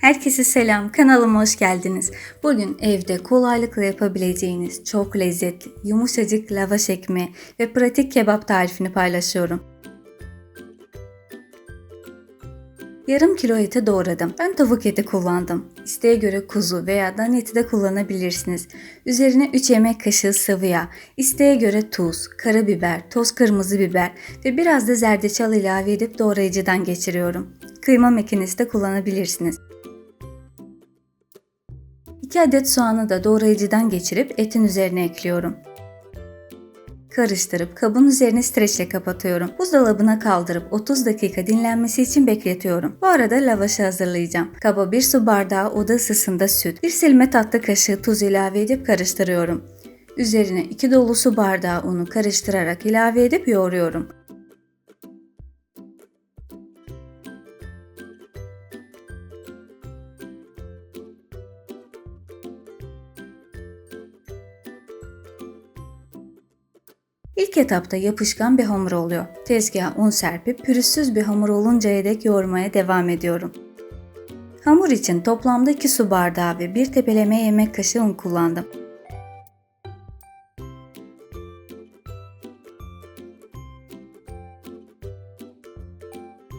Herkese selam, kanalıma hoş geldiniz. Bugün evde kolaylıkla yapabileceğiniz çok lezzetli, yumuşacık lavaş ekmeği ve pratik kebap tarifini paylaşıyorum. Yarım kilo eti doğradım. Ben tavuk eti kullandım. İsteğe göre kuzu veya dan eti de kullanabilirsiniz. Üzerine 3 yemek kaşığı sıvı yağ, isteğe göre tuz, karabiber, toz kırmızı biber ve biraz da zerdeçal ilave edip doğrayıcıdan geçiriyorum. Kıyma makinesi de kullanabilirsiniz. 2 adet soğanı da doğrayıcıdan geçirip etin üzerine ekliyorum. Karıştırıp kabın üzerine streçle kapatıyorum. Buzdolabına kaldırıp 30 dakika dinlenmesi için bekletiyorum. Bu arada lavaşı hazırlayacağım. Kaba 1 su bardağı oda ısısında süt, 1 silme tatlı kaşığı tuz ilave edip karıştırıyorum. Üzerine 2 dolu su bardağı unu karıştırarak ilave edip yoğuruyorum. İlk etapta yapışkan bir hamur oluyor. Tezgaha un serpip pürüzsüz bir hamur oluncaya dek yoğurmaya devam ediyorum. Hamur için toplamda 2 su bardağı ve 1 tepeleme yemek kaşığı un kullandım.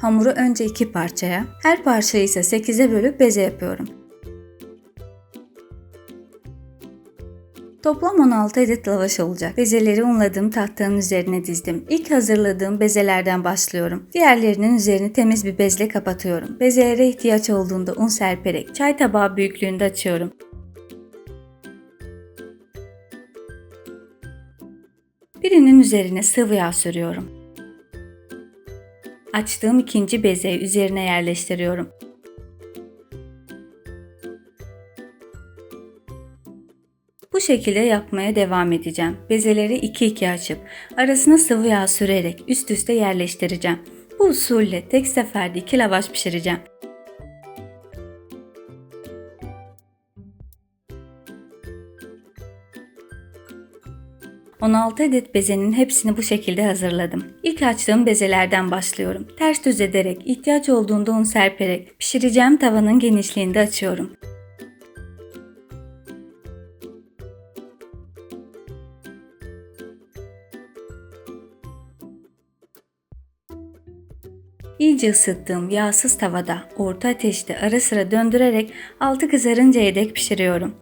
Hamuru önce iki parçaya, her parçayı ise 8'e bölüp beze yapıyorum. Toplam 16 adet lavaş olacak. Bezeleri unladığım tahtanın üzerine dizdim. İlk hazırladığım bezelerden başlıyorum. Diğerlerinin üzerini temiz bir bezle kapatıyorum. Bezelere ihtiyaç olduğunda un serperek çay tabağı büyüklüğünde açıyorum. Birinin üzerine sıvı yağ sürüyorum. Açtığım ikinci bezeyi üzerine yerleştiriyorum. Bu şekilde yapmaya devam edeceğim. Bezeleri 2-2 açıp arasına sıvı yağ sürerek üst üste yerleştireceğim. Bu usulle tek seferde iki lavaş pişireceğim. ...16 adet bezenin hepsini bu şekilde hazırladım. İlk açtığım bezelerden başlıyorum. Ters düz ederek, ihtiyaç olduğunda un serperek pişireceğim tavanın genişliğinde açıyorum. İyice ısıttığım yağsız tavada orta ateşte ara sıra döndürerek altı kızarıncaya dek pişiriyorum.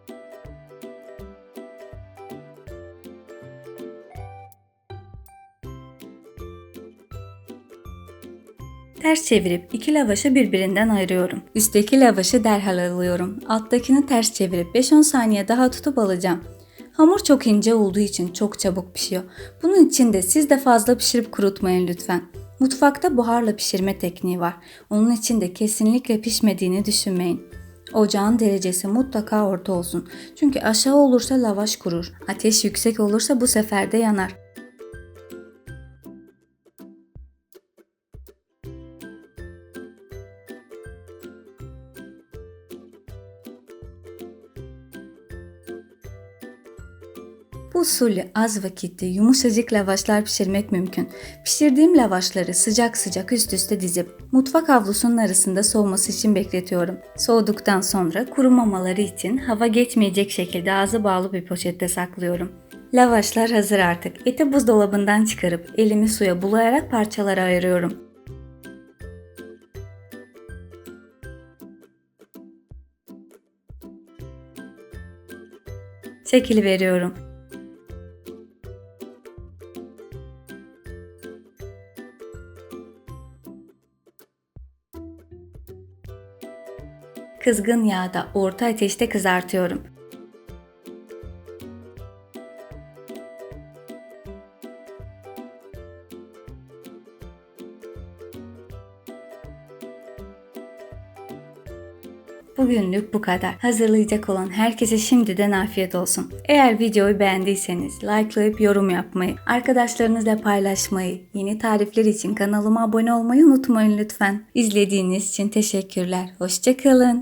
Ters çevirip iki lavaşı birbirinden ayırıyorum. Üstteki lavaşı derhal alıyorum. Alttakini ters çevirip 5-10 saniye daha tutup alacağım. Hamur çok ince olduğu için çok çabuk pişiyor. Bunun için de siz de fazla pişirip kurutmayın lütfen. Mutfakta buharla pişirme tekniği var. Onun için de kesinlikle pişmediğini düşünmeyin. Ocağın derecesi mutlaka orta olsun. Çünkü aşağı olursa lavaş kurur. Ateş yüksek olursa bu sefer de yanar. Bu usulle az vakitte yumuşacık lavaşlar pişirmek mümkün. Pişirdiğim lavaşları sıcak sıcak üst üste dizip mutfak havlusunun arasında soğuması için bekletiyorum. Soğuduktan sonra kurumamaları için hava geçmeyecek şekilde ağzı bağlı bir poşette saklıyorum. Lavaşlar hazır artık. Eti buzdolabından çıkarıp elimi suya bulayarak parçalara ayırıyorum. Şekil veriyorum. Kızgın yağda orta ateşte kızartıyorum. Bugünlük bu kadar. Hazırlayacak olan herkese şimdiden afiyet olsun. Eğer videoyu beğendiyseniz likelayıp yorum yapmayı, arkadaşlarınızla paylaşmayı, yeni tarifler için kanalıma abone olmayı unutmayın lütfen. İzlediğiniz için teşekkürler. Hoşçakalın.